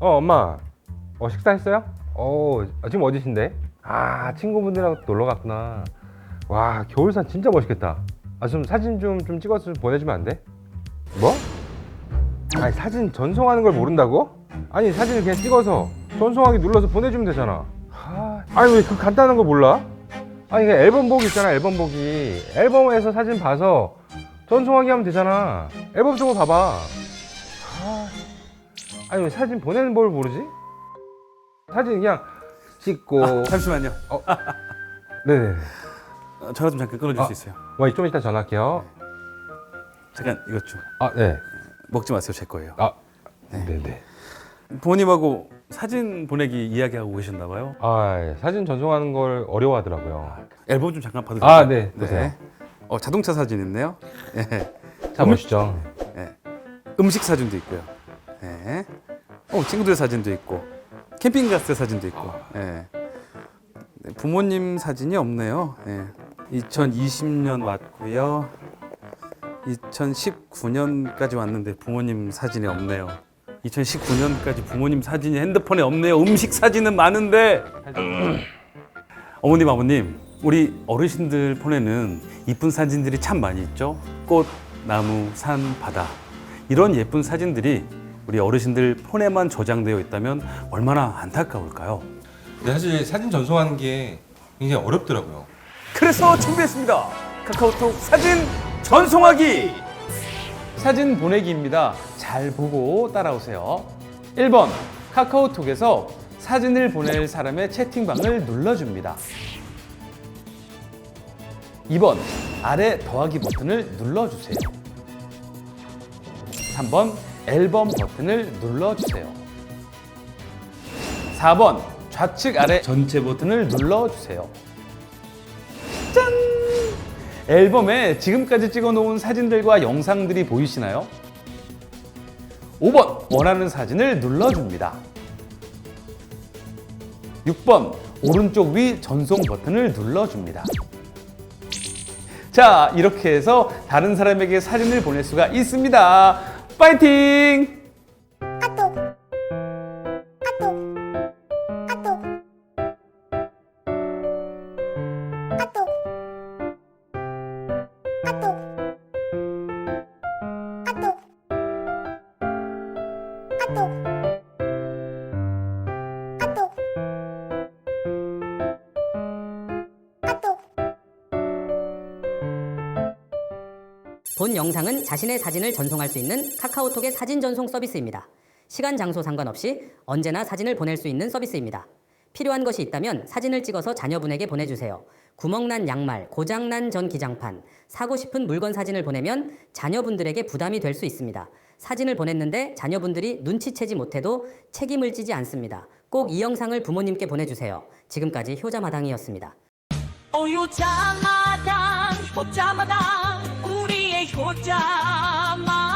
어 엄마 어 식사했어요? 어 아, 지금 어디신데? 아 친구분들하고 놀러 갔구나 와 겨울산 진짜 멋있겠다 아 좀 사진 좀 좀 찍어서 보내주면 안 돼? 뭐? 아니 사진 전송하는 걸 모른다고? 아니 사진을 그냥 찍어서 전송하기 눌러서 보내주면 되잖아 아, 아니 왜 그 간단한 거 몰라? 아니 그 앨범 보기 있잖아 앨범 보기 앨범에서 사진 봐서 전송하기 하면 되잖아 앨범 쪽으로 봐봐 아, 아니 왜 사진 보내는 걸 모르지? 사진 그냥 찍고 아, 잠시만요. 네네 어, 전화 좀 잠깐 끊어줄 아. 수 있어요? 와, 좀 이따 전화할게요 잠깐 이것 좀 아, 네. 먹지 마세요. 제 거예요. 아, 네네 부모님하고 사진 보내기 이야기하고 계셨나 봐요. 아, 예. 사진 전송하는 걸 어려워하더라고요 앨범 좀 잠깐 봐도 아? 네, 보세요. 어, 자동차 사진 있네요. 예. 참 멋있죠 예. 음식 사진도 있고요. 예. 어, 친구들 사진도 있고 캠핑 갔을 때 사진도 있고. 예. 네, 부모님 사진이 없네요. 예. 2020년 왔고요. 2019년까지 왔는데 부모님 사진이 없네요. 2019년까지 부모님 사진이 핸드폰에 없네요. 음식 사진은 많은데. 어머님, 아버님, 우리 어르신들 폰에는 이쁜 사진들이 참 많이 있죠. 꽃, 나무, 산, 바다. 이런 예쁜 사진들이 우리 어르신들 폰에만 저장되어 있다면 얼마나 안타까울까요? 근데 사실 사진 전송하는 게 굉장히 어렵더라고요 그래서 준비했습니다. 카카오톡 사진 전송하기. 사진 보내기입니다. 잘 보고 따라오세요. 1번 카카오톡에서 사진을 보낼 사람의 채팅방을 눌러줍니다. 2번 아래 더하기 버튼을 눌러주세요. 3번 앨범 버튼을 눌러주세요. 4번 좌측 아래 전체 버튼을 눌러주세요. 짠! 앨범에 지금까지 찍어 놓은 사진들과 영상들이 보이시나요? 5번 원하는 사진을 눌러줍니다. 6번 오른쪽 위 전송 버튼을 눌러줍니다. 자, 이렇게 해서 다른 사람에게 사진을 보낼 수가 있습니다. 파이팅! 본 영상은 자신의 사진을 전송할 수 있는 카카오톡의 사진 전송 서비스입니다. 시간, 장소 상관없이 언제나 사진을 보낼 수 있는 서비스입니다. 필요한 것이 있다면 사진을 찍어서 자녀분에게 보내주세요. 구멍난 양말, 고장난 전기장판, 사고 싶은 물건 사진을 보내면 자녀분들에게 부담이 될 수 있습니다. 사진을 보냈는데 자녀분들이 눈치채지 못해도 책임을 지지 않습니다. 꼭 이 영상을 부모님께 보내주세요. 지금까지 효자마당이었습니다. 어 효자마당 효자마당 escuchamos.